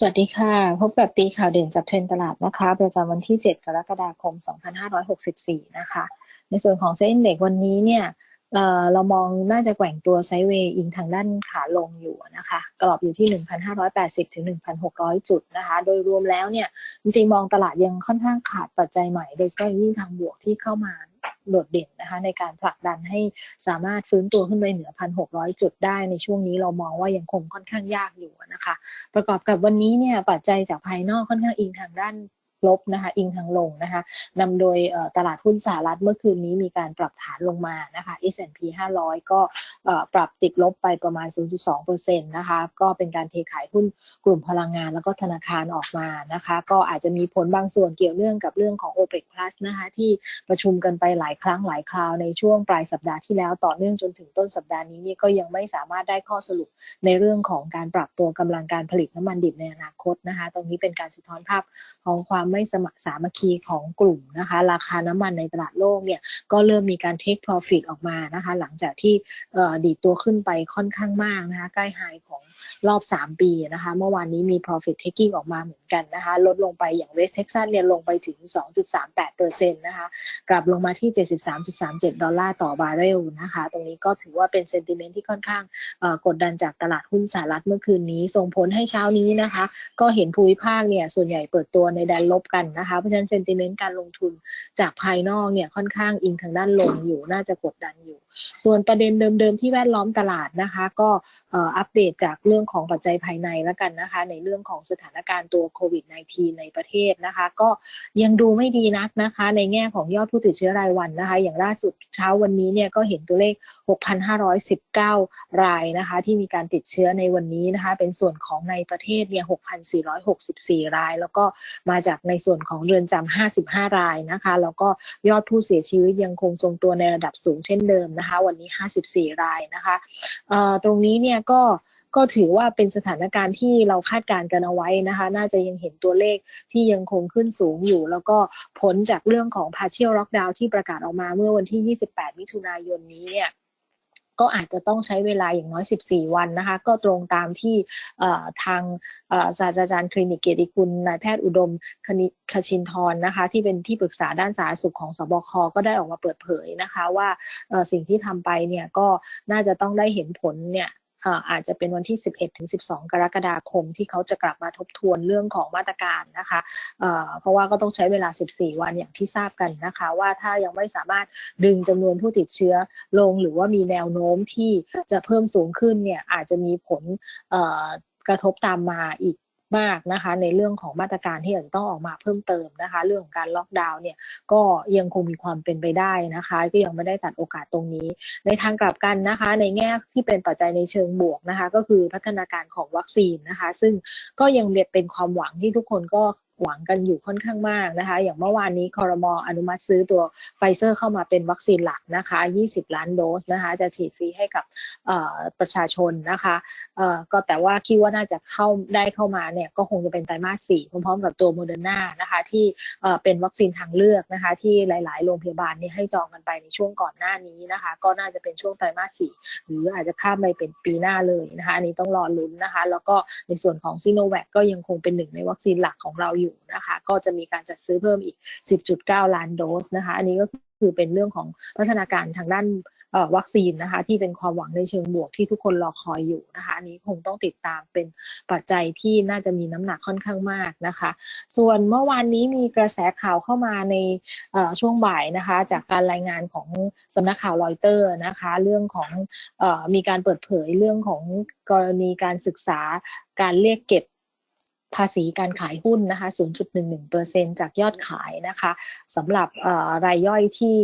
สวัสดีค่ะ พบกับตีข่าวเด่นจากเทรนตลาดนะคะ ประจำวันที่ 7 กรกฎาคม 2564 นะคะ ในส่วนของเซ็นเด็กวันนี้เนี่ยเเรามองน่าจะแกว่งตัวไซเวย์อิงทางด้านขาลงอยู่นะคะ กรอบอยู่ที่ 1,580 ถึง 1,600 จุดนะคะ โดยรวมแล้วเนี่ย จริงๆ มองตลาดยังค่อนข้างขาดปัจจัยใหม่ โดยเฉพาะยิ่งทางบวกที่เข้ามา โดดเด่นนะคะในการผลักดันให้สามารถฟื้นตัวขึ้นไปเหนือ 1,600 จุดได้ในช่วงนี้เรามองว่ายังคงค่อนข้างยากอยู่นะคะ ประกอบกับวันนี้เนี่ยปัจจัยจากภายนอกค่อนข้างอิงทางด้าน ลบนะคะอิงทางลงนะคะนำโดยตลาดหุ้นสหรัฐเมื่อคืนนี้มีการปรับฐานลงมานะคะ S&P 500 ก็ปรับติดลบไปประมาณ 0.2%นะคะก็เป็นการเทขายหุ้นกลุ่มพลังงานแล้วก็ธนาคารออกมานะคะ ก็อาจจะมีผลบางส่วนเกี่ยวเนื่องกับเรื่องของ OPEC Plus นะคะที่ประชุมกันไปหลายครั้งหลายคราวในช่วงปลายสัปดาห์ที่แล้วต่อเนื่องจนถึงต้นสัปดาห์นี้นี่ก็ยังไม่สามารถได้ข้อสรุปในเรื่องของการปรับตัวกำลังการผลิตน้ำมันดิบในอนาคตนะคะ ตรงนี้เป็นการสะท้อนภาพของความไม่สมัครสามัคคีของกลุ่มนะคะ ราคาน้ำมันในตลาดโลกเนี่ยก็เริ่มมีการเทค profit ออกมานะคะ หลังจากที่ดีดตัวขึ้นไปค่อนข้างมากนะคะใกล้ไฮของรอบ 3 ปีนะคะ เมื่อวานนี้มี profit taking ออกมาเหมือนกันนะคะ ลดลงไปอย่างเวสเท็กซัสเนี่ยลงไปถึง 2.38%นะคะ กลับลงมาที่ 73.37 ดอลลาร์ต่อบาร์เรลนะคะ ตรงนี้ก็ถือว่าเป็นเซนติเมนต์ที่ค่อนข้างกดดันจากตลาดหุ้นสหรัฐเมื่อคืนนี้ ส่งผลให้เช้านี้นะคะ ก็เห็นภูมิภาคเนี่ยส่วนใหญ่เปิดตัวในแดนลบกันนะคะ เพราะฉะนั้นเซนติเมนต์การลงทุนจากภายนอกเนี่ยค่อนข้างอิงทางด้านลงอยู่น่าจะกดดันอยู่ ส่วนประเด็นเดิมๆที่แวดล้อมตลาดนะคะ ก็อัปเดตจากเรื่องของปัจจัยภายในแล้วกันนะคะ ในเรื่องของสถานการณ์ตัวโควิด -19 ในประเทศนะคะ ก็ยังดูไม่ดีนักนะคะ ในแง่ของยอดผู้ติดเชื้อรายวันนะคะ อย่างล่าสุดเช้าวันนี้เนี่ยก็เห็นตัวเลข 6,519 รายนะคะ ที่มีการติดเชื้อในวันนี้นะคะ เป็นส่วนของในประเทศเนี่ย 6,464 ราย แล้วก็มาจากในส่วนของเรือนจำ55 รายนะคะแล้วก็ยอดผู้เสียชีวิตยังคงทรงตัวในระดับสูงเช่นเดิมนะคะ วันนี้ 54 รายนะคะตรงนี้เนี่ยก็ก็ถือว่าเป็นสถานการณ์ที่เราคาดการณ์กันเอาไว้นะคะ น่าจะยังเห็นตัวเลขที่ยังคงขึ้นสูงอยู่ แล้วก็ผลจากเรื่องของ partial lockdown ที่ประกาศออกมาเมื่อวันที่ 28 มิถุนายนนี้เนี่ย ก็อาจจะต้องใช้เวลาอย่างน้อย 14 วันนะคะ ก็ตรงตามที่ทางศาสตราจารย์คลินิกเกียรติคุณนายแพทย์อุดมคชินทรนะคะ ที่เป็นที่ปรึกษาด้านสาธารณสุขของสบคก็ได้ออกมาเปิดเผยนะคะ ว่าสิ่งที่ทำไปเนี่ยก็น่าจะต้องได้เห็นผลเนี่ย อาจจะเป็นวันที่ 11ถึง12 กรกฎาคม ที่เขาจะกลับมาทบทวนเรื่องของมาตรการนะคะเพราะว่าก็ต้องใช้เวลา 14 วันอย่างที่ทราบกันนะคะ ว่าถ้ายังไม่สามารถดึงจำนวนผู้ติดเชื้อลง หรือว่ามีแนวโน้มที่จะเพิ่มสูงขึ้นเนี่ยอาจจะมีผลกระทบตามมาอีก มากนะคะ ในเรื่องของมาตรการที่อาจจะต้องออกมาเพิ่มเติมนะคะ เรื่องของการล็อกดาวน์เนี่ยก็ยังคงมีความเป็นไปได้นะคะ ก็ยังไม่ได้ตัดโอกาสตรงนี้ ในทางกลับกันนะคะ ในแง่ที่เป็นปัจจัยในเชิงบวกนะคะ ก็คือพัฒนาการของวัคซีนนะคะ ซึ่งก็ยังเป็นความหวังที่ทุกคนก็ หวังกันอยู่ค่อนข้างมากนะคะ อย่างเมื่อวานนี้คอรมออนุมัติซื้อตัวไฟเซอร์เข้ามาเป็นวัคซีนหลักนะคะ 20 ล้านโดสนะคะ จะฉีดฟรีให้กับประชาชนนะคะก็แต่ว่าคิดว่าน่าจะเข้าได้เข้ามาเนี่ยก็คงจะเป็นไตรมาสสี่พร้อมๆกับตัวโมเดอร์นานะคะที่เป็นวัคซีนทางเลือกนะคะ ที่หลายๆ โรงพยาบาลนี่ให้จองกันไปในช่วงก่อนหน้านี้นะคะ ก็น่าจะเป็นช่วงไตรมาสสี่หรืออาจจะข้ามไปเป็นปีหน้าเลยนะคะอันนี้ต้องรอลุ้นนะคะ แล้วก็ในส่วนของซีโนแวคก็ยังคงเป็นหนึ่งในวัคซีนหลักของเราอยู่นะคะคะ ก็จะมีการจัดซื้อเพิ่มอีก 10.9 ล้านโดสนะคะ อันนี้ก็คือเป็นเรื่องของพัฒนาการทางด้านวัคซีนนะคะ ที่เป็นความหวังในเชิงบวกที่ทุกคนรอคอยอยู่นะคะ อันนี้คงต้องติดตามเป็นปัจจัยที่น่าจะมีน้ำหนักค่อนข้างมากนะคะ ส่วนเมื่อวานนี้มีกระแสข่าวเข้ามาในช่วงบ่ายนะคะ จากการรายงานของสำนักข่าวรอยเตอร์นะคะ เรื่องของอมีการเปิดเผยเรื่องของกรณีการศึกษาการเรียกเก็บ ภาษีการขายหุ้นนะคะ 0.11%จากยอดขายนะคะสำหรับรายย่อยที่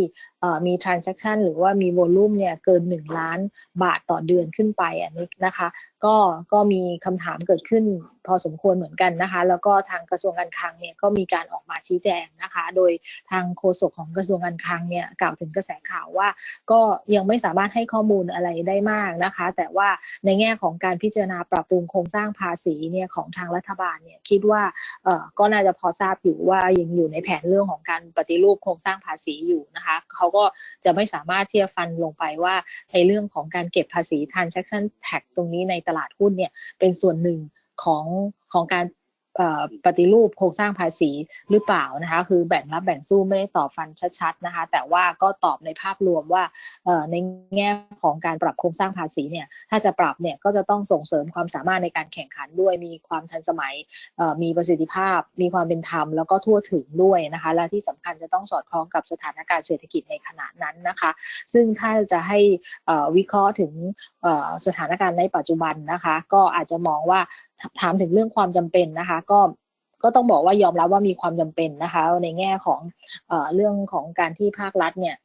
มี transaction หรือว่ามี volume เนี่ยเกิน 1 ล้านบาทต่อเดือนขึ้นไปอันนี้นะคะ ก็ก็มีคำถามเกิดขึ้นพอสมควรเหมือนกันนะคะ แล้วก็ทางกระทรวงการคลังเนี่ยก็มีการออกมาชี้แจงนะคะ โดยทางโฆษกของกระทรวงการคลังเนี่ยกล่าวถึงกระแสข่าวว่า ก็ยังไม่สามารถให้ข้อมูลอะไรได้มากนะคะ แต่ว่าในแง่ของการพิจารณาปรับปรุงโครงสร้างภาษีเนี่ยของทางรัฐบาลเนี่ยคิดว่าเออก็น่าจะพอทราบอยู่ว่ายังอยู่ในแผนเรื่องของการปฏิรูปโครงสร้างภาษีอยู่นะคะเขาก็จะไม่สามารถที่จะฟันลงไปว่าในเรื่องของการเก็บภาษี transaction tax ตรงนี้ในตลาดหุ้นเนี่ยเป็นส่วนหนึ่งของของการ ปฏิรูปโครงสร้างภาษีหรือเปล่านะคะ คือแบ่งรับแบ่งสู้ไม่ได้ตอบฟันชัดๆนะคะ แต่ว่าก็ตอบในภาพรวมว่าในแง่ของการปรับโครงสร้างภาษีเนี่ยถ้าจะปรับเนี่ยก็จะต้องส่งเสริมความสามารถในการแข่งขันด้วยมีความทันสมัยมีประสิทธิภาพ มีความเป็นธรรมแล้วก็ทั่วถึงด้วยนะคะ และที่สำคัญจะต้องสอดคล้องกับสถานการณ์เศรษฐกิจในขณะนั้นนะคะ ซึ่งถ้าจะให้วิเคราะห์ถึงสถานการณ์ในปัจจุบันนะคะ ก็อาจจะมองว่า ถามถึงเรื่องความจำเป็นนะคะ ก็ก็ต้องบอกว่ายอมรับว่ามีความจำเป็นนะคะ ในแง่ของเอเรื่องของการที่ภาครัฐเนี่ย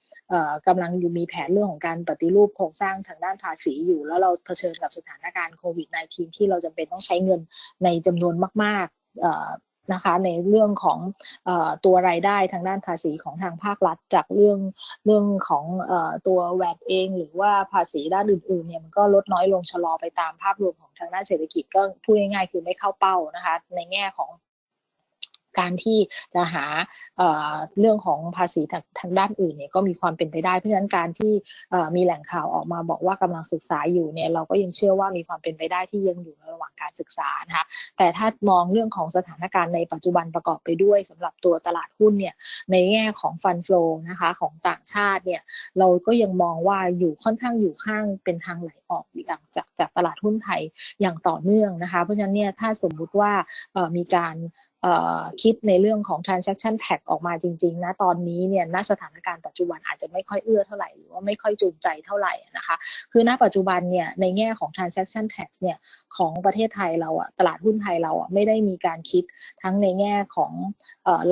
กำลังอยู่มีแผนเรื่องของการปฏิรูปโครงสร้างทางด้านภาษีอยู่ แล้วเราเผชิญกับสถานการณ์โควิด -19 ที่เราจำเป็นต้องใช้เงินในจำนวนมากๆ นะคะในเรื่องของอตัวรายได้ทางด้านภาษีของทางภาครัฐ จากเรื่องเรื่องของอตัวแวดเอง หรือว่าภาษีด้านอื่นๆเนี่ยมันก็ลดน้อยลงชะลอไปตามภาพรวมของทางด้านเศรษฐกิจก็พูดง่ายๆคือไม่เข้าเป้านะคะในแง่ของ การที่จะหาเเรื่องของภาษีทางด้านอื่นเนี่ยก็มีความเป็นไปได้ เพราะฉะนั้นการที่มีแหล่งข่าวออกมาบอกว่ากำลังศึกษาอยู่เนี่ยเราก็ยังเชื่อว่ามีความเป็นไปได้ที่ยังอยู่ในระหว่างการศึกษานะคะแต่ถ้ามองเรื่องของสถานการณ์ในปัจจุบันประกอบไปด้วยสำหรับตัวตลาดหุ้นเนี่ยในแง่ของฟันฟลูนะคะของต่างชาติเนี่ยเราก็ยังมองว่าอยู่ค่อนข้างอยู่ข้างเป็นทางไหลออกอย่างจากจากตลาดหุ้นไทยอย่างต่อเนื่องนะคะ เพราะฉะนั้นเนี่ยถ้าสมมุติว่ามีการ คิดในเรื่องของ transaction tax ออกมาจริงๆนะตอนนี้เนี่ยณสถานการณ์ปัจจุบันอาจจะไม่ค่อยเอื้อเท่าไหร่หรือว่าไม่ค่อยจูงใจเท่าไหร่นะคะ คือณปัจจุบันเนี่ยในแง่ของ transaction tax เนี่ยของประเทศไทยเราอะตลาดหุ้นไทยเราอะไม่ได้มีการคิดทั้งในแง่ของ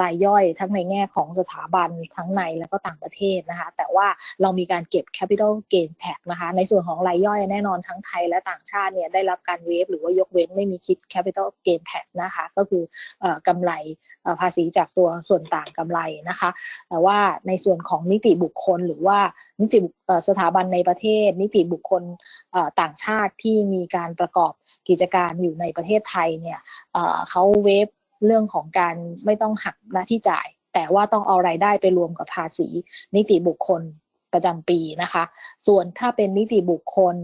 รายย่อย ทั้งในแง่ของสถาบันทั้งในและก็ต่างประเทศนะคะ แต่ว่าเรามีการเก็บ capital gain tax นะคะ ในส่วนของรายย่อยแน่นอนทั้งไทยและต่างชาติเนี่ยได้รับการเวฟหรือว่ายกเว้นไม่มีคิด capital gain tax นะคะ ก็คือกำไรภาษีจากตัวส่วนต่างกำไรนะคะ แต่ว่าในส่วนของนิติบุคคล หรือว่านิติสถาบันในประเทศ นิติบุคคลต่างชาติที่มีการประกอบกิจการอยู่ในประเทศไทยเนี่ยเขาเวฟเรื่องของการไม่ต้องหักหน้าที่จ่าย แต่ว่าต้องเอารายได้ไปรวมกับภาษีนิติบุคคลประจำปีนะคะ ส่วนถ้าเป็นนิติบุคคล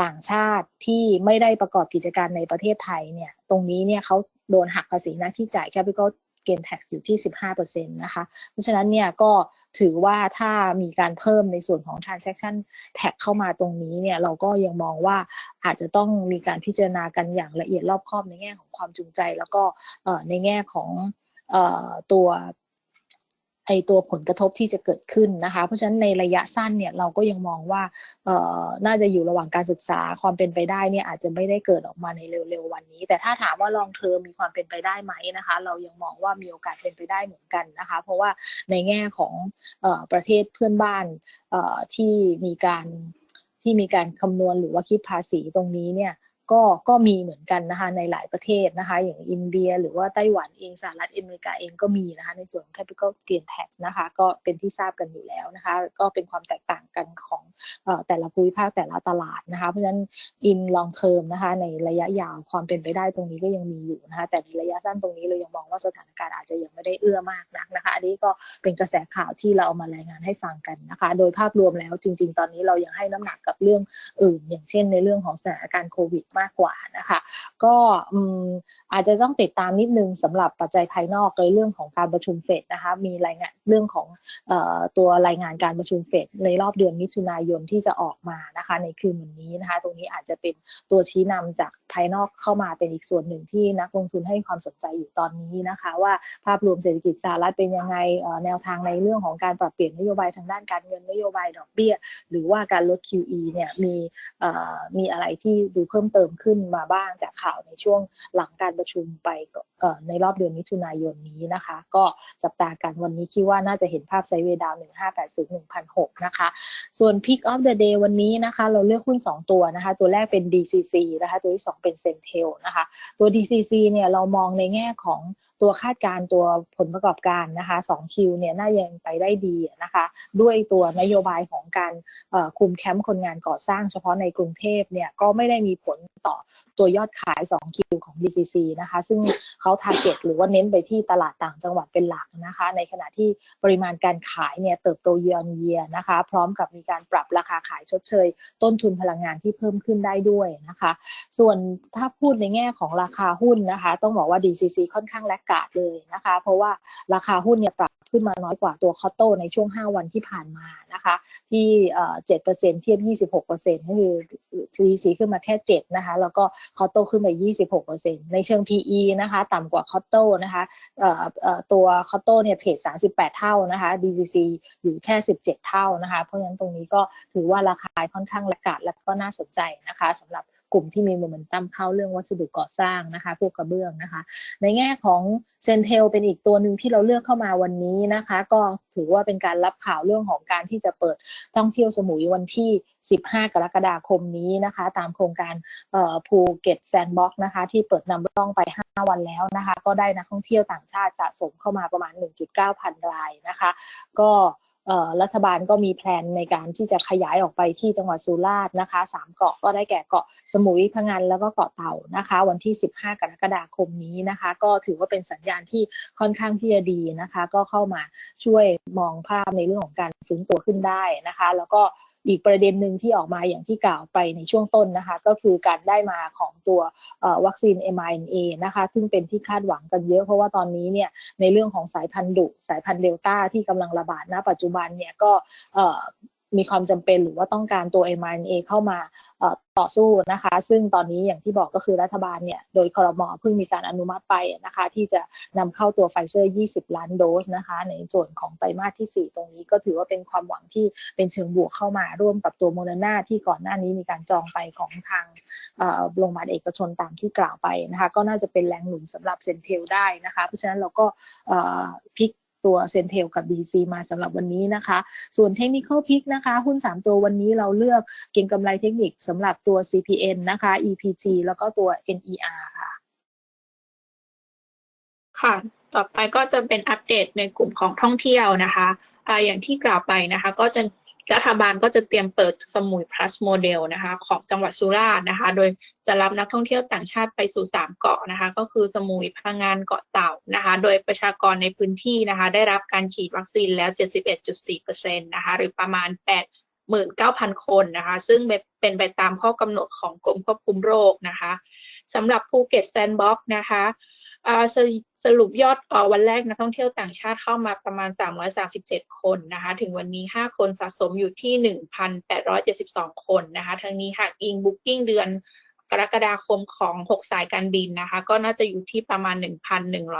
ต่างชาติที่ไม่ได้ประกอบกิจการในประเทศไทยเนี่ย ตรงนี้เนี่ยเขา โดนหักภาษีหน้าที่จ่าย capital gain tax อยู่ที่ 15%นะคะ เพราะฉะนั้นเนี่ยก็ถือว่าถ้ามีการเพิ่มในส่วนของ transaction tax เข้ามาตรงนี้เนี่ยเราก็ยังมองว่าอาจจะต้องมีการพิจารณากันอย่างละเอียดรอบคอบในแง่ของความจูงใจ แล้วก็ในแง่ของตัว ไอตัวผลกระทบที่จะเกิดขึ้นนะคะ เพราะฉะนั้นในระยะสั้นเนี่ยเราก็ยังมองว่าเอ่อน่าจะอยู่ระหว่างการศึกษาความเป็นไปได้เนี่ยอาจจะไม่ได้เกิดออกมาในเร็วๆวันนี้ แต่ถ้าถามว่าลองเทอมมีความเป็นไปได้ไหมนะคะ เรายังมองว่ามีโอกาสเป็นไปได้เหมือนกันนะคะ เพราะว่าในแง่ของเอ่อประเทศเพื่อนบ้านเอ่อที่มีการที่มีการคำนวณหรือว่าคิดภาษีตรงนี้เนี่ย ก็ก็มีเหมือนกันนะคะในหลายประเทศนะคะ อย่างอินเดีย หรือว่าไต้หวันเองสหรัฐอเมริกาเองก็มีนะคะในส่วนของ capital gain tax นะคะก็เป็นที่ทราบกันอยู่แล้วนะคะ ก็เป็นความแตกต่างกันของแต่ละภูมิภาคแต่ละตลาดนะคะ เพราะฉะนั้น in long term นะคะ ในระยะยาวความเป็นไปได้ตรงนี้ก็ยังมีอยู่นะคะ แต่ในระยะสั้นตรงนี้เรายังมองว่าสถานการณ์อาจจะยังไม่ได้เอื้อมากนักนะคะอันนี้ก็เป็นกระแสข่าวที่เราเอามารายงานให้ฟังกันนะคะ โดยภาพรวมแล้วจริง ๆ ตอนนี้เรายังให้น้ำหนักกับเรื่องอื่น อย่างเช่น ในเรื่องของสถานการณ์โควิดมากกว่านะคะ ก็อาจจะต้องติดตามนิดนึงสำหรับปัจจัยภายนอกในเรื่องของการประชุมเฟดนะคะมีรายงานเรื่องของตัวรายงานการประชุมเฟดในรอบเดือนมิถุนายนที่จะออกมานะคะในคืนวันนี้นะคะ ตรงนี้อาจจะเป็นตัวชี้นำจากภายนอกเข้ามาเป็นอีกส่วนหนึ่งที่นักลงทุนให้ความสนใจอยู่ตอนนี้นะคะ ว่าภาพรวมเศรษฐกิจสหรัฐเป็นยังไงแนวทางในเรื่องของการปรับเปลี่ยนนโยบายทางด้านการเงินนโยบายดอกเบี้ย หรือว่าการลด QE เนี่ยมีมีอะไรที่ดูเพิ่มเติมติมขึ้นมาบ้างจากข่าวในช่วงหลังการประชุมไปในรอบเดือนมิถุนายนนี้นะคะ ก็จับตากันวันนี้คิดว่าน่าจะเห็นภาพไซเวดาว 1580 1,006 นะคะ ส่วน Pick of the Day วันนี้นะคะ เราเลือกหุ้น 2 ตัวนะคะ ตัวแรกเป็น DCC นะคะ ตัวที่ 2 เป็น Centel นะคะ ตัว DCC เนี่ยเรามองในแง่ของ ตัวคาดการ์ตัวผลประกอบการนะคะ2คิวเนี่ยน่ายังไปได้ดีนะคะ ด้วยตัวนโยบายของการคุมแคมป์คนงานก่อสร้างเฉพาะในกรุงเทพเนี่ยก็ไม่ได้มีผลต่อตัวยอดขาย2คิวของ BCC นะคะ ซึ่งเขาทาร์เก็ตหรือว่าเน้นไปที่ตลาดต่างจังหวัดเป็นหลักนะคะ ในขณะที่ปริมาณการขายเนี่ยเติบโตเยียร์เยียนะคะ พร้อมกับมีการปรับราคาขายชดเชย ต้นทุนพลังงานที่เพิ่มขึ้นได้ด้วยนะคะ ส่วนถ้าพูดในแง่ของราคาหุ้นนะคะ ต้องบอกว่า DCC ค่อนข้างแลกกาดเลยนะคะ เพราะว่าราคาหุ้นเนี่ยปรับขึ้นมาน้อยกว่าตัวคอตโตในช่วง 5 วันที่ผ่านมานะคะ ที่เจ็ดเปอร์เซ็นเทียบ 26เปอร์เซ็นต์ก็คือ TDC ขึ้นมาแค่7นะคะ แล้วก็คอตโตขึ้นไป26เปอร์เซ็นต์ในเชิง PE นะคะ ต่ำกว่าคอตโตนะคะตัวคอตโตเนี่ยเทรด38 เท่านะคะ DCC อยู่แค่ 17 เท่านะคะ เพราะฉะนั้นตรงนี้ก็ถือว่าราคาค่อนข้างระกาดและก็น่าสนใจนะคะสำหรับ กลุ่มที่มีโมเมนตัมเข้าเรื่องวัสดุก่อสร้างนะคะ พวกกระเบื้องนะคะ ในแง่ของเซนเทลเป็นอีกตัวหนึ่งที่เราเลือกเข้ามาวันนี้นะคะ ก็ถือว่าเป็นการรับข่าวเรื่องของการที่จะเปิดท่องเที่ยวสมุยวันที่ 15 กรกฎาคมนี้นะคะ ตามโครงการภูเก็ตแซนด์บ็อกซ์นะคะ ที่เปิดนำร่องไป 5 วันแล้วนะคะ ก็ได้นักท่องเที่ยวต่างชาติสะสมเข้ามาประมาณ 1.9 พันรายนะคะ ก็ รัฐบาลก็มีแผนในการที่จะขยายออกไปที่จังหวัดสุราษฎร์นะคะสามเกาะก็ได้แก่เกาะสมุยพังงานแล้วก็เกาะเต่านะคะ วันที่ 15 กรกฎาคมนี้นะคะ ก็ถือว่าเป็นสัญญาณที่ค่อนข้างที่จะดีนะคะ ก็เข้ามาช่วยมองภาพในเรื่องของการฟื้นตัวขึ้นได้นะคะ แล้วก็ อีกประเด็นหนึ่งที่ออกมาอย่างที่กล่าวไปในช่วงต้นนะคะ ก็คือการได้มาของตัววัคซีน mRNA นะคะ ซึ่งเป็นที่คาดหวังกันเยอะเพราะว่าตอนนี้เนี่ยในเรื่องของสายพันธุ์ดุสายพันธุ์เดลต้าที่กำลังระบาดณปัจจุบันเนี่ยก็ มีความจำเป็นหรือว่าต้องการตัว mRNA เข้ามาต่อสู้นะคะ ซึ่งตอนนี้อย่างที่บอกก็คือรัฐบาลเนี่ยโดยคอรมอเพิ่งมีการอนุมัติไปนะคะ ที่จะนำเข้าตัวไฟเซอร์ 20 ล้านโดสนะคะ ในส่วนของไตรมาสที่ 4 ตรงนี้ก็ถือว่าเป็นความหวังที่เป็นเชิงบวกเข้ามาร่วมกับตัวโมเดอร์นาที่ก่อนหน้านี้มีการจองไปของทางโรงพยาบาลเอกชนตามที่กล่าวไปนะคะ ก็น่าจะเป็นแรงหนุนสำหรับเซนเทลได้นะคะ เพราะฉะนั้นเราก็พิก ตัวเซนเทลกับ BC มาสำหรับวันนี้นะคะ ส่วนเทคนิคอลพิกนะคะ หุ้น 3 ตัววันนี้เราเลือกเก็งกำไรเทคนิคสำหรับตัว CPN นะคะ EPG แล้วก็ตัว NER ค่ะ ค่ะ ต่อไปก็จะเป็นอัปเดตในกลุ่มของท่องเที่ยวนะคะอะอย่างที่กล่าวไปนะคะ ก็จะ รัฐบาลก็จะเตรียมเปิดสมุย plus โมเดลนะคะของจังหวัดสุราษฎร์นะคะ โดยจะรับนักท่องเที่ยวต่างชาติไปสู่ 3 เกาะนะคะ ก็คือสมุยพังงานเกาะเต่านะคะ โดยประชากรในพื้นที่นะคะ ได้รับการฉีดวัคซีนแล้ว 71.4%นะคะ หรือประมาณ8 19,000 คนนะคะ ซึ่งเป็นไปตามข้อกำหนดของกรมควบคุมโรคนะคะสำหรับภูเก็ตแซนด์บ็อกซ์นะคะสสรุปยอดวันแรกนักท่องเที่ยวต่างชาติเข้ามาประมาณ 337 คนนะคะ ถึงวันนี้ 5 คนสะสมอยู่ที่ 1,872 คนนะคะ ทั้งนี้หากอิงบุ๊กิ้งเดือนกรกฎาคมของ 6 สายการบินนะคะ ก็น่าจะอยู่ที่ประมาณ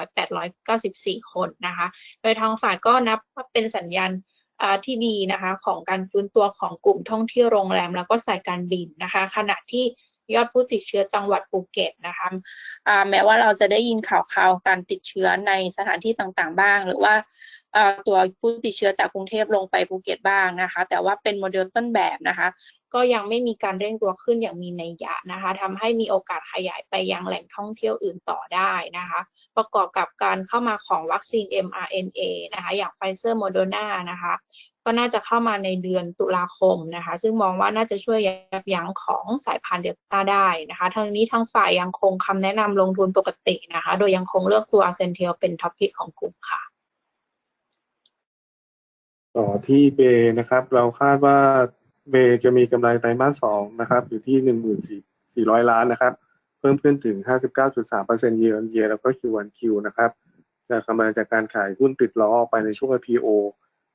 1,1894 คนนะคะ โดยทางฝ่ายก็นับว่าเป็นสัญญาณ ที่ดีนะคะของการฟื้นตัวของกลุ่มท่องเที่ยวโรงแรม แล้วก็สายการบินนะคะ ขณะที่ ยอดผู้ติดเชื้อจังหวัดภูเก็ตนะคะแม้ว่าเราจะได้ยินข่าวข่าวการติดเชื้อในสถานที่ต่างๆ บ้าง หรือว่าตัวผู้ติดเชื้อจากกรุงเทพลงไปภูเก็ตบ้างนะคะ แต่ว่าเป็นโมเดลต้นแบบนะคะ ก็ยังไม่มีการเร่งตัวขึ้นอย่างมีนัยยะนะคะทำให้มีโอกาสขยายไปยังแหล่งท่องเที่ยวอื่นต่อได้นะคะ ประกอบกับการเข้ามาของวัคซีน mRNA นะคะ อย่างไฟเซอร์โมเดอร์นานะคะ ก็น่าจะเข้ามาในเดือนตุลาคมนะคะ ซึ่งมองว่าน่าจะช่วยยับยั้งของสายพันธุ์เดลต้าได้นะคะทั้งนี้ทั้งฝ่ายยังคงคำแนะนำลงทุนปกตินะคะ โดยยังคงเลือกตัวเซนเทลเป็นท็อปพิกของกลุ่มค่ะ ต่อที่เบนะครับ เราคาดว่าเบจะมีกำไรไตรมาสสองนะครับอยู่ที่หนึ่งหมื่นสี่สี่ร้อยล้านนะครับ เพิ่มขึ้นถึงห้าสิบเก้าจุดสามเปอร์เซ็นต์เยนเยแล้วก็คิววันคิวนะครับจากกำไรจากการขายหุ้นติดล้อไปในช่วง IPO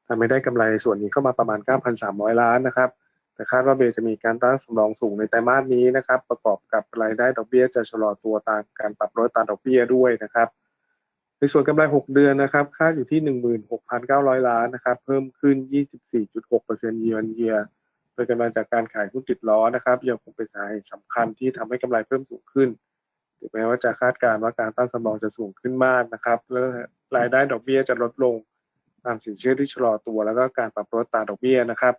ทำให้ได้กำไรส่วนนี้เข้ามาประมาณ 9,300 ล้านนะครับ แต่คาดว่าเบจะมีการตั้งสำรองสูงในไตรมาสนี้นะครับ ประกอบกับรายได้ดอกเบี้ยจะชะลอตัวตามการปรับลดตามดอกเบี้ยด้วยนะครับ ในส่วนกำไร 6 เดือนนะครับคาดอยู่ที่ 16,900 ล้านนะครับ เพิ่มขึ้น 24.6%เยือนเยียโดยกำลังจากการขายหุ้นติดล้อนะครับยังคงเป็นสาเหตุสำคัญที่ทำให้กำไรเพิ่มสูงขึ้นถึงแม้ว่าจะคาดการณ์ว่าการตั้งสำรองจะสูงขึ้นมากนะครับแล้วรายได้ดอกเบี้ยจะลดลง ตามสินเชื่อที่ชะลอตัวแล้วก็การปรับลดตาดอกเบี้ยนะครับ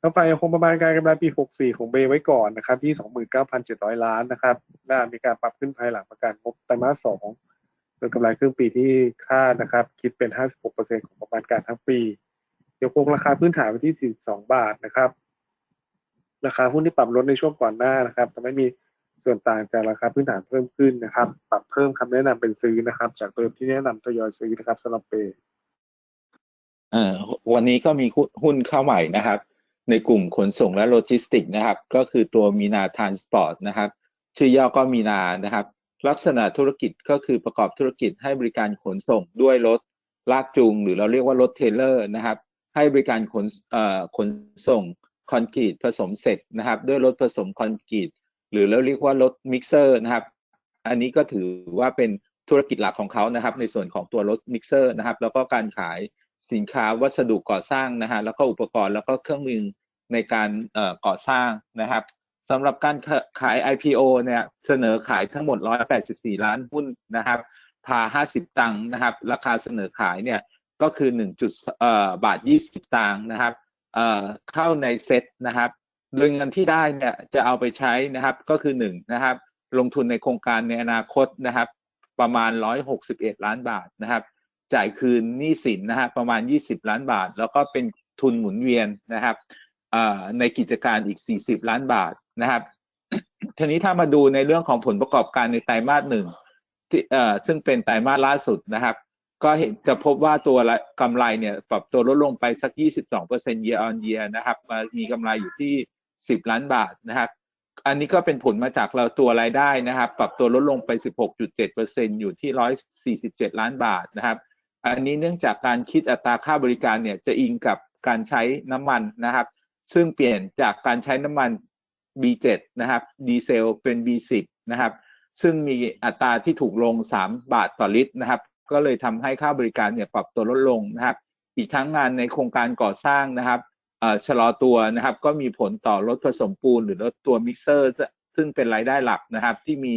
ทั้งฝ่ายยังคงประมาณการกำไรปี 64 ของเบไว้ก่อนนะครับที่ 29,700 ล้านนะครับและมีการปรับขึ้นภายหลังประกาศงบไตรมาส 2 โดยกำไรครึ่งปีที่คาดนะครับคิดเป็น 56%ของประมาณการทั้งปียังคงราคาพื้นฐานไว้ที่ 42 บาทนะครับ ราคาหุ้นที่ปรับลดในช่วงก่อนหน้านะครับจะไม่มีส่วนต่างจากราคาพื้นฐานเพิ่มขึ้นนะครับ ปรับเพิ่มคำแนะนำเป็นซื้อนะครับ จากเดิมที่แนะนำทยอยซื้อนะครับสำหรับเปย์ วันนี้ก็มีหุ้นเข้าใหม่นะครับ ในกลุ่มขนส่งและโลจิสติกส์นะครับ ก็คือตัวมีนาทานสปอร์ตนะครับ ชื่อย่อก็มีนานะครับ ลักษณะธุรกิจก็คือประกอบธุรกิจให้บริการขนส่งด้วยรถลากจูง หรือเราเรียกว่ารถเทเลอร์นะครับ ให้บริการขนขนส่งคอนกรีตผสมเสร็จนะครับ ด้วยรถผสมคอนกรีตหรือเราเรียกว่ารถมิกเซอร์นะครับ อันนี้ก็ถือว่าเป็นธุรกิจหลักของเขานะครับ ในส่วนของตัวรถมิกเซอร์นะครับ แล้วก็การขาย สินค้าวัสดุก่อสร้างนะฮะแล้วก็อุปกรณ์แล้วก็เครื่องมือในการก่อสร้างนะครับสำหรับการขาย IPO เนี่ยเสนอขายทั้งหมด 184 ล้านหุ้นนะครับพา50 ตังค์นะครับ ราคาเสนอขายเนี่ยก็คือ 1. จุดเอ่อบาท 20 ตังค์นะครับเอ่อเข้าในเซ็ตนะครับ โดยเงินที่ได้เนี่ยจะเอาไปใช้นะครับก็คือ1นะครับลงทุนในโครงการในอนาคตนะครับ ประมาณ 161 ล้านบาทนะครับ จ่ายคืนหนี้สินนะฮะประมาณ 20 ล้านบาท แล้วก็เป็นทุนหมุนเวียนนะครับในกิจการอีก 40 ล้านบาทนะครับทีนี้ถ้ามาดูในเรื่องของผลประกอบการในไตรมาสหนึ่งที่ซึ่งเป็นไตรมาสล่าสุดนะครับ ก็เห็นจะพบว่าตัวกำไรเนี่ยปรับตัวลดลงไปสัก 22% year on year นะครับมามีกำไรอยู่ที่ 10 ล้านบาทนะครับ อันนี้ก็เป็นผลมาจากเราตัวรายได้นะครับ ปรับตัวลดลงไป 16.7%อยู่ที่ 147 ล้านบาทนะครับ อันนี้เนื่องจากการคิดอัตราค่าบริการเนี่ยจะอิงกับการใช้น้ำมันนะครับ ซึ่งเปลี่ยนจากการใช้น้ำมัน B7 นะครับ ดีเซลเป็น B10 นะครับ ซึ่งมีอัตราที่ถูกลง 3 บาทต่อลิตรนะครับ ก็เลยทำให้ค่าบริการเนี่ยปรับตัวลดลงนะครับ อีกทั้งงานในโครงการก่อสร้างนะครับชะลอตัวนะครับ ก็มีผลต่อรถผสมปูนหรือรถตัวมิกเซอร์ ซึ่งเป็นรายได้หลักนะครับ ที่มี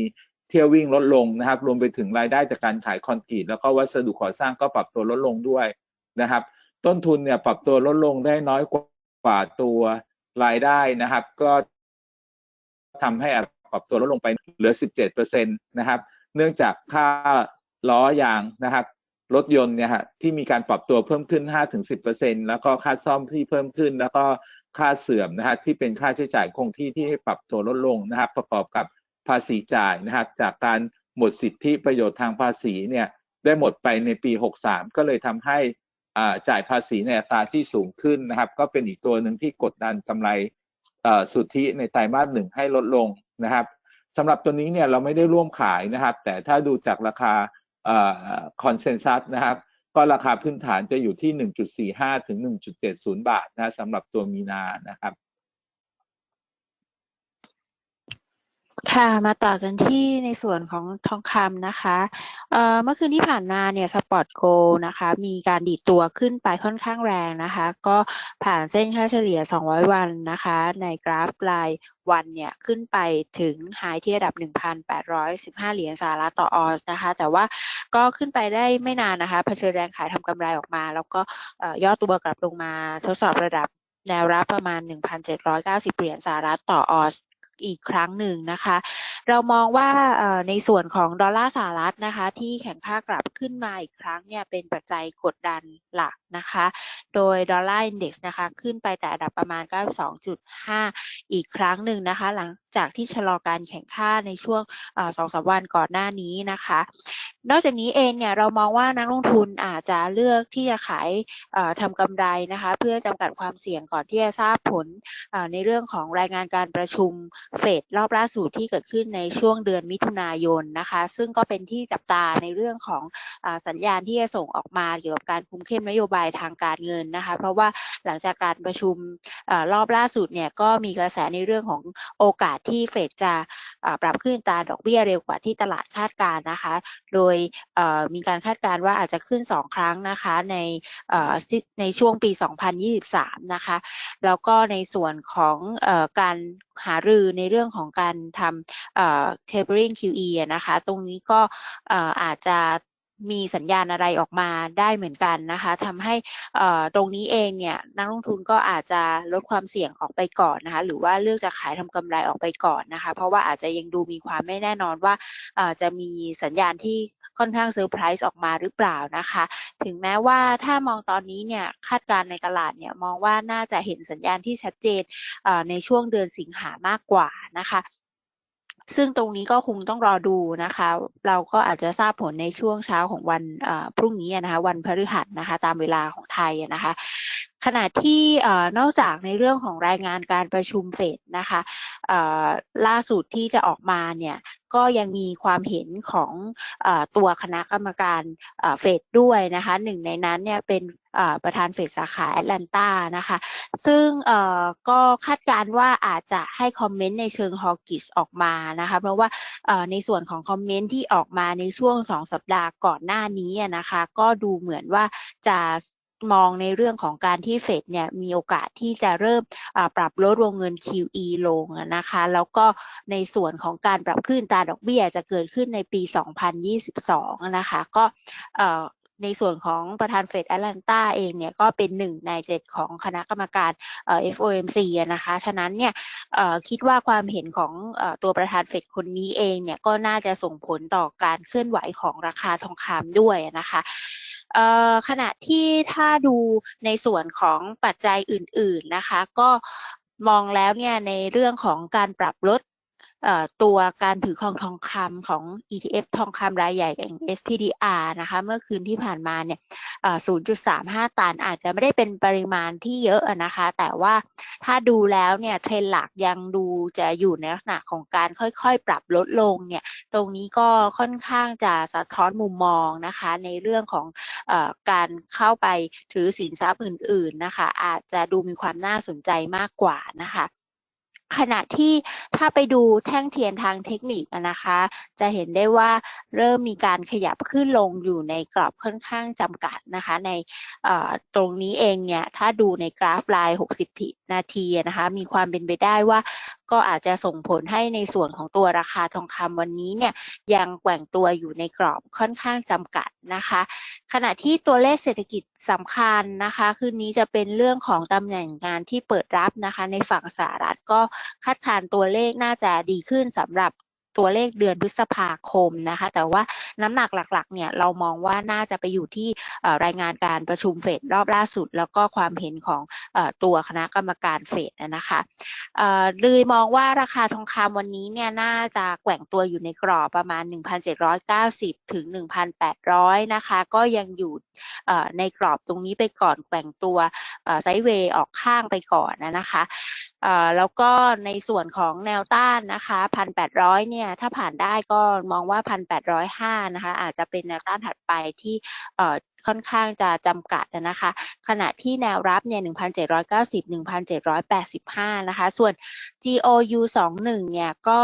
เที่ยววิ่งลดลงนะครับ รวมไปถึงรายได้จากการขายคอนกรีตแล้วก็วัสดุก่อสร้างก็ปรับตัวลดลงด้วยนะครับ ต้นทุนเนี่ยปรับตัวลดลงได้น้อยกว่าตัวรายได้นะครับ ก็ทำให้ปรับตัวลดลงไปเหลือ 17%นะครับ เนื่องจากค่าล้อยางนะครับรถยนต์เนี่ยฮะที่มีการปรับตัวเพิ่มขึ้น 5-10%แล้วก็ค่าซ่อมที่เพิ่มขึ้น แล้วก็ค่าเสื่อมนะฮะที่เป็นค่าใช้จ่ายคงที่ที่ให้ปรับตัวลดลงนะครับ ประกอบกับ ภาษีจ่ายนะครับจากการหมดสิทธิประโยชน์ทางภาษีเนี่ยได้หมดไปในปี 63 ก็เลยทำให้จ่ายภาษีในอัตราที่สูงขึ้นนะครับ ก็เป็นอีกตัวหนึ่งที่กดดันกำไรสุทธิในไตรมาสหนึ่งให้ลดลงนะครับสำหรับตัวนี้เนี่ยเราไม่ได้ร่วมขายนะครับ แต่ถ้าดูจากราคาคอนเซนแซสนะครับก็ราคาพื้นฐานจะอยู่ที่ 1.45 ถึง 1.70 บาทนะสำหรับตัวมีนานะครับ ค่ะมาต่อกันที่ในส่วนของทองคำนะคะเเมื่อคืนที่ผ่านมาเนี่ยสปอร์ตโกลนะคะมีการดีดตัวขึ้นไปค่อนข้างแรงนะคะ ก็ผ่านเส้นค่าเฉลี่ย 200 วันนะคะ ในกราฟรายวันเนี่ยขึ้นไปถึงไฮที่ระดับ 1,815 เหรียญสหรัฐต่อออนซ์นะคะ แต่ว่าก็ขึ้นไปได้ไม่นานนะคะเผชิญแรงขายทำกำไรออกมา แล้วก็ย่อตัวกลับลงมาทดสอบระดับแนวรับประมาณ 1,790 เหรียญสหรัฐต่อออนซ์ อีกครั้งหนึ่งนะคะ เรามองว่าในส่วนของดอลลาร์สหรัฐนะคะ ที่แข็งค่ากลับขึ้นมาอีกครั้งเนี่ยเป็นปัจจัยกดดันหลักนะคะ โดยดอลลาร์อินเด็กซ์นะคะ ขึ้นไปแต่ระดับประมาณ 92.5 อีกครั้งหนึ่งนะคะ หลังจากที่ชะลอการแข่งค่าในช่วงสองสามวันก่อนหน้านี้นะคะ นอกจากนี้เองเนี่ยเรามองว่านักลงทุนอาจจะเลือกที่จะขายทำกำไรนะคะ เพื่อจำกัดความเสี่ยงก่อนที่จะทราบผลในเรื่องของรายงานการประชุมเฟดรอบล่าสุดที่เกิดขึ้นในช่วงเดือนมิถุนายนนะคะ ซึ่งก็เป็นที่จับตาในเรื่องของอสัญญาณที่จะส่งออกมาเกี่ยวกับการคุมเข้มนโยบายทางการเงินนะคะ เพราะว่าหลังจากการประชุมอรอบล่าสุดเนี่ยก็มีกระแสในเรื่องของโอกาสที่เฟดจะปรับขึ้นตาดอกเบี้ยเร็วกว่าที่ตลาดคาดการนะคะ โดยมีการคาดการณ์ว่าอาจจะขึ้น 2 ครั้งนะคะในในช่วงปี 2023 นะคะ แล้วก็ในส่วนของการหารือในเรื่องของการทำ tapering QE นะคะ ตรงนี้ก็อาจจะ มีสัญญาณอะไรออกมาได้เหมือนกันนะคะทำให้ตรงนี้เองเนี่ยนักลงทุนก็อาจจะลดความเสี่ยงออกไปก่อนนะคะหรือว่าเลือกจะขายทำกำไรออกไปก่อนนะคะ เพราะว่าอาจจะยังดูมีความไม่แน่นอนว่าจะมีสัญญาณที่ค่อนข้างเซอร์ไพรส์ออกมาหรือเปล่านะคะ ถึงแม้ว่าถ้ามองตอนนี้เนี่ยคาดการณ์ในตลาดเนี่ยมองว่าน่าจะเห็นสัญญาณที่ชัดเจนในช่วงเดือนสิงหามากกว่านะคะ ซึ่งตรงนี้ก็คงต้องรอดูนะคะ เราก็อาจจะทราบผลในช่วงเช้าของวันพรุ่งนี้นะคะ วันพฤหัสนะคะ ตามเวลาของไทยนะคะ ขณะที่นอกจากในเรื่องของรายงานการประชุมเฟดนะคะล่าสุดที่จะออกมาเนี่ยก็ยังมีความเห็นของอตัวคณะกรรมการเฟดด้วยนะคะหนึ่งในนั้นเนี่ยเป็น ประธานเฟดสาขาแอตแลนตานะคะ ซึ่งก็คาดการณ์ว่าอาจจะให้คอมเมนต์ในเชิงฮอกกิสออกมานะคะ เพราะว่าในส่วนของคอมเมนต์ที่ออกมาในช่วงสองสัปดาห์ก่อนหน้านี้นะคะ ก็ดูเหมือนว่าจะมองในเรื่องของการที่เฟดเนี่ยมีโอกาสที่จะเริ่มปรับลดวงเงิน QE ลงนะคะ แล้วก็ในส่วนของการปรับขึ้นตราดอกเบี้ยจะเกิดขึ้นในปี 2022 นะคะ ก็ ในส่วนของประธานเฟดแอตแลนตาเองเนี่ยก็เป็นหนึ่งในเจ็ดของคณะกรรมการเอ่อ FOMC นะคะ ฉะนั้นเนี่ยคิดว่าความเห็นของตัวประธานเฟดคนนี้เองเนี่ยก็น่าจะส่งผลต่อการเคลื่อนไหวของราคาทองคำด้วยนะคะขณะที่ถ้าดูในส่วนของปัจจัยอื่น ๆนะคะ ก็มองแล้วเนี่ยในเรื่องของการปรับลด ตัวการถือครองทองคำของ ETF ทองคำรายใหญ่อย่าง SPDR นะคะ เมื่อคืนที่ผ่านมาเนี่ย 0.35 ตันอาจจะไม่ได้เป็นปริมาณที่เยอะนะคะ แต่ว่าถ้าดูแล้วเนี่ยเทรนหลักยังดูจะอยู่ในลักษณะของการค่อยๆ ปรับลดลงเนี่ย ตรงนี้ก็ค่อนข้างจะสะท้อนมุมมองนะคะ ในเรื่องของอการเข้าไปถือสินทรัพย์อื่น ๆนะคะ อาจจะดูมีความน่าสนใจมากกว่านะคะ ขณะที่ถ้าไปดูแท่งเทียนทางเทคนิคนะคะ จะเห็นได้ว่าเริ่มมีการขยับขึ้นลงอยู่ในกรอบค่อนข้างจำกัดนะคะ ในตรงนี้เองเนี่ยถ้าดูในกราฟลาย 60 นาทีนะคะ มีความเป็นไปได้ว่าก็อาจจะส่งผลให้ในส่วนของตัวราคาทองคำวันนี้เนี่ยยังแกว่งตัวอยู่ในกรอบค่อนข้างจำกัดนะคะ ขณะที่ตัวเลขเศรษฐกิจสำคัญนะคะ คืนนี้จะเป็นเรื่องของตำแหน่งงานที่เปิดรับนะคะ ในฝั่งสหรัฐก็คาดการ์ตัวเลขน่าจะดีขึ้นสำหรับตัวเลขเดือนพฤษภาคมนะคะ แต่ว่าน้ำหนักหลักๆ เนี่ยเรามองว่าน่าจะไปอยู่ที่รายงานการประชุมเฟดรอบล่าสุด แล้วก็ความเห็นของอตัวคณะกรรมการเฟดนะคะเอ่อเลยมองว่าราคาทองคำวันนี้เนี่ยน่าจะแกว่งตัวอยู่ในกรอบประมาณ 1,790 ถึง 1,800 นะคะ ก็ยังอยู่ในกรอบตรงนี้ไปก่อนแกว่งตัวไซด์เวย์ออกข้างไปก่อนนะคะแล้วก็ในส่วนของแนวต้านนะคะ1,800เนี่ยถ้าผ่านได้ก็มองว่า1,805นะคะอาจจะเป็นแนวต้านถัดไปที่ค่อนข้างจะจำกัดนะคะ ขณะที่แนวรับเนี่ย1,790 1,785 นะคะ ส่วน GOU 21เนี่ยก็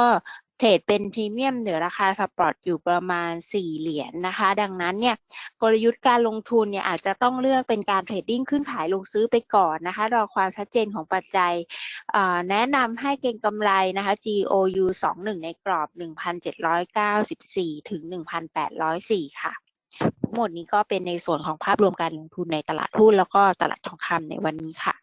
เทรดเป็นพรีเมียมเหนือราคาสปอร์ตอยู่ประมาณ 4 เหรียญนนะคะ ดังนั้นเนี่ยกลยุทธ์การลงทุนเนี่ยอาจจะต้องเลือกเป็นการเทรดดิ้งขึ้นขายลงซื้อไปก่อนนะคะ รอความชัดเจนของปัจจัย แนะนำให้เก็งกำไรนะคะ GOU 21 ในกรอบ 1,794 ถึง 1,804 ค่ะทั้งหมดนี้ก็เป็นในส่วนของภาพรวมการลงทุนในตลาดหุ้นแล้วก็ตลาดทองคำในวันนี้ค่ะ